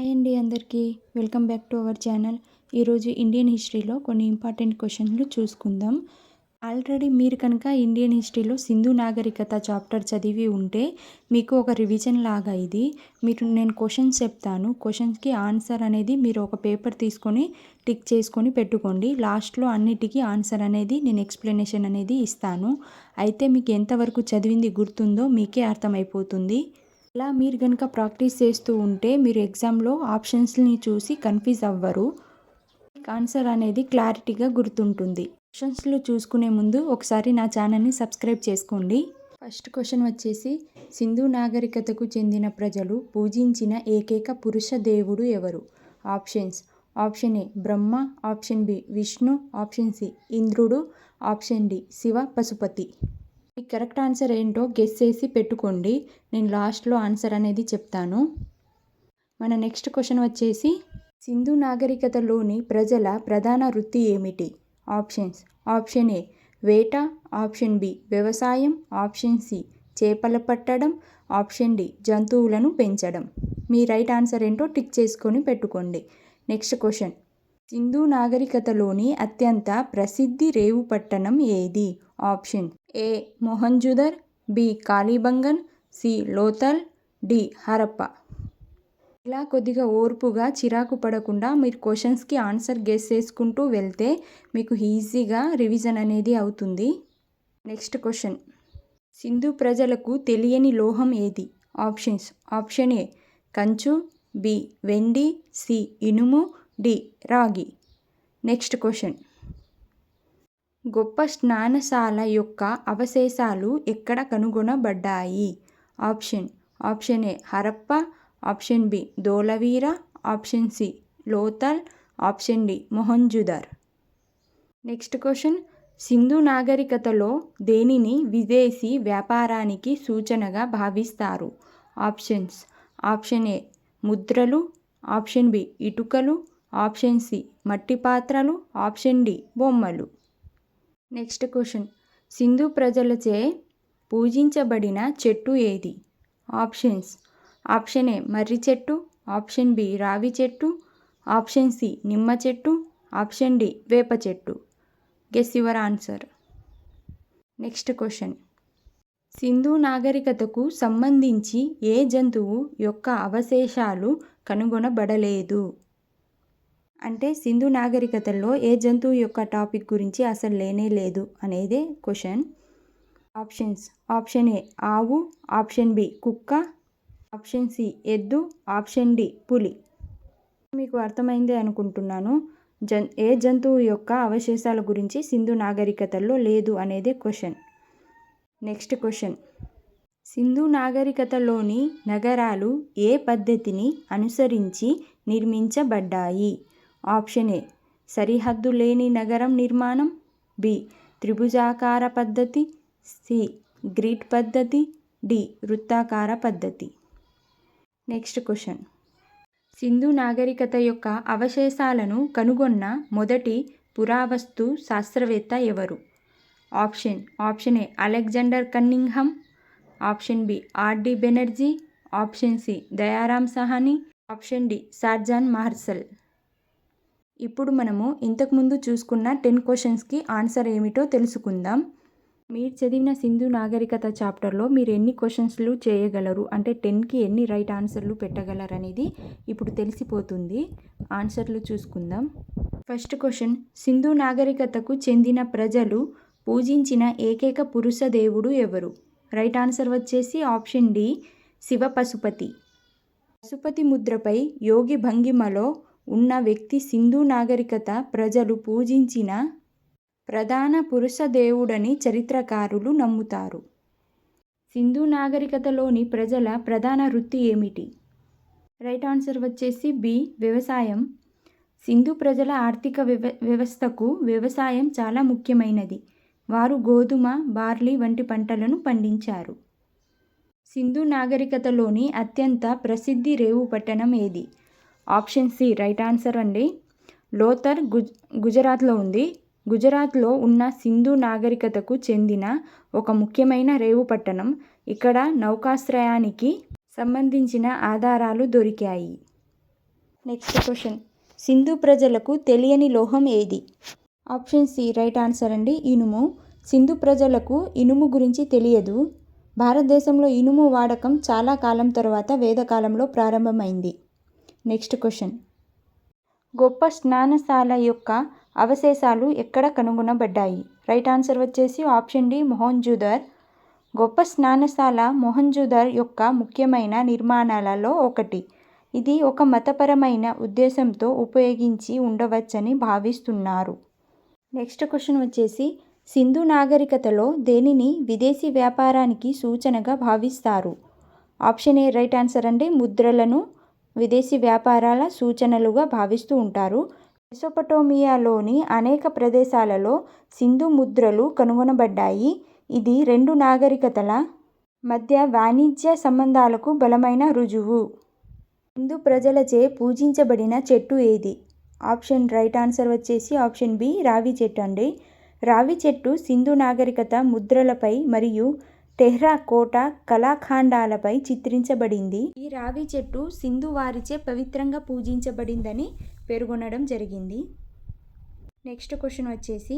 Hi అండి అందరికీ. Welcome back to our channel. ఈరోజు ఇండియన్ హిస్టరీలో కొన్ని ఇంపార్టెంట్ క్వశ్చన్లు చూసుకుందాం. ఆల్రెడీ మీరు కనుక ఇండియన్ హిస్టరీలో సింధు నాగరికత చాప్టర్ చదివి ఉంటే మీకు ఒక రివిజన్ లాగా ఇది. మీరు నేను క్వశ్చన్స్ చెప్తాను. క్వశ్చన్స్కి ఆన్సర్ అనేది మీరు ఒక పేపర్ తీసుకొని టిక్ చేసుకొని పెట్టుకోండి. లాస్ట్లో అన్నిటికీ ఆన్సర్ అనేది నేను ఎక్స్ప్లెనేషన్ అనేది ఇస్తాను. అయితే మీకు ఎంతవరకు చదివింది గుర్తుందో మీకే అర్థమైపోతుంది. ఇలా మీరు కనుక ప్రాక్టీస్ చేస్తూ ఉంటే మీరు ఎగ్జామ్లో ఆప్షన్స్ని చూసి కన్ఫ్యూజ్ అవ్వరు. ఆన్సర్ అనేది క్లారిటీగా గుర్తుంటుంది. క్వశ్చన్స్లో చూసుకునే ముందు ఒకసారి నా ఛానల్ని సబ్స్క్రైబ్ చేసుకోండి. ఫస్ట్ క్వశ్చన్ వచ్చేసి సింధు నాగరికతకు చెందిన ప్రజలు పూజించిన ఏకైక పురుష దేవుడు ఎవరు? Options. Option A Brahma. Option B Vishnu. Option C ఇంద్రుడు. Option D Shiva. పశుపతి. మీ కరెక్ట్ ఆన్సర్ ఏంటో గెస్ చేసి పెట్టుకోండి. నేను లాస్ట్లో ఆన్సర్ అనేది చెప్తాను. మన నెక్స్ట్ క్వశ్చన్ వచ్చేసి సింధు నాగరికతలోని ప్రజల ప్రధాన వృత్తి ఏమిటి? ఆప్షన్స్. ఆప్షన్ ఏ వేట. ఆప్షన్ బి వ్యవసాయం. ఆప్షన్ సి చేపల పట్టడం. ఆప్షన్ డి జంతువులను పెంచడం. మీ రైట్ ఆన్సర్ ఏంటో టిక్ చేసుకొని పెట్టుకోండి. Next question. సింధు నాగరికతలోని అత్యంత ప్రసిద్ధి రేవు పట్టణం ఏది? Option A. Mohenjodaro B. Kalibangan C. Lothal D. Harappa. ఇలా కొద్దిగా ఓర్పుగా చిరాకు పడకుండా మీరు క్వశ్చన్స్కి ఆన్సర్ గెస్ చేసుకుంటూ వెళ్తే మీకు ఈజీగా రివిజన్ అనేది అవుతుంది. నెక్స్ట్ క్వశ్చన్ సింధు ప్రజలకు తెలియని లోహం ఏది? ఆప్షన్స్. Option A. కంచు బి. వెండి సి. ఇనుము డి. రాగి. Next question. గొప్ప స్నానశాల యొక్క అవశేషాలు ఎక్కడ కనుగొనబడ్డాయి? Option. Option A Harappa option B Dholavira option C Lothal option D Mohenjodaro. Next question. Sindhu నాగరికతలో దేనిని విదేశీ వ్యాపారానికి సూచనగా భావిస్తారు? ఆప్షన్స్. ఆప్షన్ ఏ ముద్రలు ఆప్షన్ బి ఇటుకలు ఆప్షన్ సి మట్టి పాత్రలు. ఆప్షన్ డి బొమ్మలు. Next question. సింధు ప్రజలచే పూజించబడిన చెట్టు ఏది? ఆప్షన్స్ ఆప్షన్ ఏ మర్రి చెట్టు. ఆప్షన్ బి రావి చెట్టు. ఆప్షన్ సి నిమ్మ చెట్టు. ఆప్షన్ డి వేప చెట్టు. Guess your answer. Next question. Sindhu నాగరికతకు సంబంధించి ఏ జంతువు యొక్క అవశేషాలు కనుగొనబడలేదు? అంటే సింధు నాగరికతల్లో ఏ జంతువు యొక్క టాపిక్ గురించి అసలు లేనే లేదు అనేదే క్వశ్చన్. ఆప్షన్స్. ఆప్షన్ ఏ ఆవు. ఆప్షన్ బి కుక్క. ఆప్షన్ సి ఎద్దు. ఆప్షన్ డి పులి. మీకు అర్థమైందే అనుకుంటున్నాను. జన్ ఏ జంతువు యొక్క అవశేషాల గురించి సింధు నాగరికతల్లో లేదు అనేదే క్వశ్చన్. Next question. సింధు నాగరికతలోని నగరాలు ఏ పద్ధతిని అనుసరించి నిర్మించబడ్డాయి? Option A. సరిహద్దు లేని నగరం నిర్మాణం. బి. త్రిభుజాకార పద్ధతి. సి. గ్రిడ్ పద్ధతి. డి. వృత్తాకార పద్ధతి. Next question. సింధు నాగరికత యొక్క అవశేషాలను కనుగొన్న మొదటి పురావస్తు శాస్త్రవేత్త ఎవరు? Option. Option A. Alexander Cunningham. Option B. R D Banerjee. Option C. Dayaram Sahni. Option D. Sir John Marshall. ఇప్పుడు మనము ఇంతకుముందు చూసుకున్న టెన్ క్వశ్చన్స్కి ఆన్సర్ ఏమిటో తెలుసుకుందాం. మీరు చదివిన సింధు నాగరికత చాప్టర్లో మీరు ఎన్ని క్వశ్చన్స్లు చేయగలరు? అంటే టెన్కి ఎన్ని రైట్ ఆన్సర్లు పెట్టగలరు అనేది ఇప్పుడు తెలిసిపోతుంది. ఆన్సర్లు చూసుకుందాం. ఫస్ట్ క్వశ్చన్ సింధు నాగరికతకు చెందిన ప్రజలు పూజించిన ఏకైక పురుష దేవుడు ఎవరు? రైట్ ఆన్సర్ వచ్చేసి ఆప్షన్ డి శివ పశుపతి. పశుపతి ముద్రపై యోగి భంగిమలో ఉన్న వ్యక్తి సింధు నాగరికత ప్రజలు పూజించిన ప్రధాన పురుష దేవుడని చరిత్రకారులు నమ్ముతారు. సింధు నాగరికతలోని ప్రజల ప్రధాన వృత్తి ఏమిటి? రైట్ ఆన్సర్ వచ్చేసి బి. వ్యవసాయం. సింధు ప్రజల ఆర్థిక వ్యవ వ్యవస్థకు వ్యవసాయం చాలా ముఖ్యమైనది. వారు గోధుమ బార్లీ వంటి పంటలను పండించారు. సింధు నాగరికతలోని అత్యంత ప్రసిద్ధి రేవు పట్టణం ఏది? ఆప్షన్ సి రైట్ ఆన్సర్ అండి. లోతర్ గుజ్ గుజరాత్లో ఉంది. గుజరాత్లో ఉన్న సింధు నాగరికతకు చెందిన ఒక ముఖ్యమైన రేవు పట్టణం. ఇక్కడ నౌకాశ్రయానికి సంబంధించిన ఆధారాలు దొరికాయి. Next question. సింధు ప్రజలకు తెలియని లోహం ఏది? ఆప్షన్ సి రైట్ ఆన్సర్ అండి. ఇనుము. సింధు ప్రజలకు ఇనుము గురించి తెలియదు. భారతదేశంలో ఇనుము వాడకం చాలా కాలం తర్వాత వేదకాలంలో ప్రారంభమైంది. Next question. గొప్ప స్నానశాల యొక్క అవశేషాలు ఎక్కడ కనుగొనబడ్డాయి? రైట్ ఆన్సర్ వచ్చేసి ఆప్షన్ డి మొహంజుదర్ గొప్ప స్నానశాల మొహంజుదర్ యొక్క ముఖ్యమైన నిర్మాణాలలో ఒకటి. ఇది ఒక మతపరమైన ఉద్దేశంతో ఉపయోగించి ఉండవచ్చని భావిస్తున్నారు. నెక్స్ట్ క్వశ్చన్ వచ్చేసి సింధు నాగరికతలో దేనిని విదేశీ వ్యాపారానికి సూచనగా భావిస్తారు? ఆప్షన్ ఏ రైట్ ఆన్సర్ అండి ముద్రలను విదేశీ వ్యాపారాల సూచనలుగా భావిస్తూ ఉంటారు. మెసోపటోమియాలోని అనేక ప్రదేశాలలో సింధు ముద్రలు కనుగొనబడ్డాయి. ఇది రెండు నాగరికతల మధ్య వాణిజ్య సంబంధాలకు బలమైన రుజువు. హిందూ ప్రజలచే పూజించబడిన చెట్టు ఏది? ఆప్షన్ రైట్ ఆన్సర్ వచ్చేసి ఆప్షన్ బి రావి చెట్టు అండి. రావి చెట్టు సింధు నాగరికత ముద్రలపై మరియు టెహ్రా కళాఖండాలపై చిత్రించబడింది. ఈ రావి చెట్టు సింధు వారిచే పవిత్రంగా పూజించబడిందని పేర్కొనడం జరిగింది. నెక్స్ట్ క్వశ్చన్ వచ్చేసి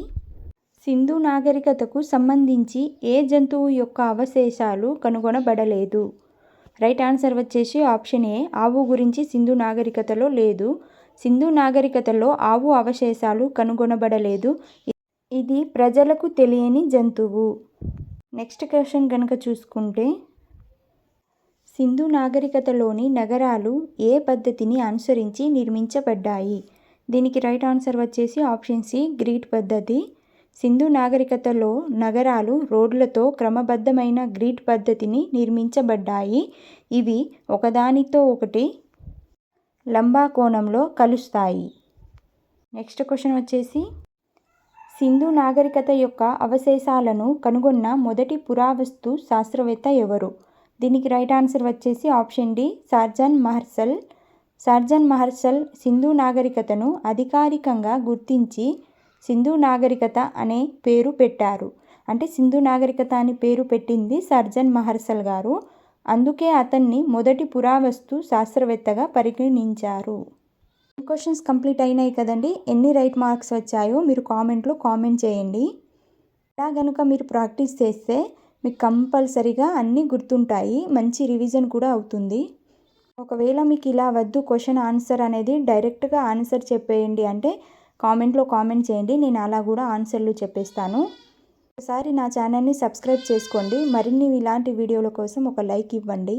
సింధు నాగరికతకు సంబంధించి ఏ జంతువు యొక్క అవశేషాలు కనుగొనబడలేదు? రైట్ ఆన్సర్ వచ్చేసి ఆప్షన్ ఏ ఆవు గురించి సింధు నాగరికతలో లేదు. సింధు నాగరికతలో ఆవు అవశేషాలు కనుగొనబడలేదు. ఇది ప్రజలకు తెలియని జంతువు. నెక్స్ట్ క్వశ్చన్ కనుక చూసుకుంటే సింధు నాగరికతలోని నగరాలు ఏ పద్ధతిని అనుసరించి నిర్మించబడ్డాయి? దీనికి రైట్ ఆన్సర్ వచ్చేసి ఆప్షన్ సి గ్రీడ్ పద్ధతి. సింధు నాగరికతలో నగరాలు రోడ్లతో క్రమబద్ధమైన గ్రీట్ పద్ధతిని నిర్మించబడ్డాయి. ఇవి ఒకదానితో ఒకటి లంబాకోణంలో కలుస్తాయి. నెక్స్ట్ క్వశ్చన్ వచ్చేసి సింధు నాగరికత యొక్క అవశేషాలను కనుగొన్న మొదటి పురావస్తు శాస్త్రవేత్త ఎవరు? దీనికి రైట్ ఆన్సర్ వచ్చేసి option D sir John Marshall sir John Marshall Sindhu నాగరికతను అధికారికంగా గుర్తించి సింధు నాగరికత అనే పేరు పెట్టారు. అంటే సింధు నాగరికత అని పేరు పెట్టింది సర్జన్ మహర్సల్ గారు. అందుకే అతన్ని మొదటి పురావస్తు శాస్త్రవేత్తగా పరిగణించారు. క్వశ్చన్స్ కంప్లీట్ అయినాయి కదండి. ఎన్ని రైట్ మార్క్స్ వచ్చాయో మీరు కామెంట్లో కామెంట్ చేయండి. ఇలా కనుక మీరు ప్రాక్టీస్ చేస్తే మీకు కంపల్సరీగా అన్నీ గుర్తుంటాయి. మంచి రివిజన్ కూడా అవుతుంది. ఒకవేళ మీకు ఇలా వద్దు క్వశ్చన్ ఆన్సర్ అనేది డైరెక్ట్గా ఆన్సర్ చెప్పేయండి అంటే కామెంట్లో కామెంట్ చేయండి. నేను అలా కూడా ఆన్సర్లు చెప్పేస్తాను. ఒకసారి నా ఛానల్ని సబ్స్క్రైబ్ చేసుకోండి. మరిన్ని ఇలాంటి వీడియోల కోసం ఒక లైక్ ఇవ్వండి.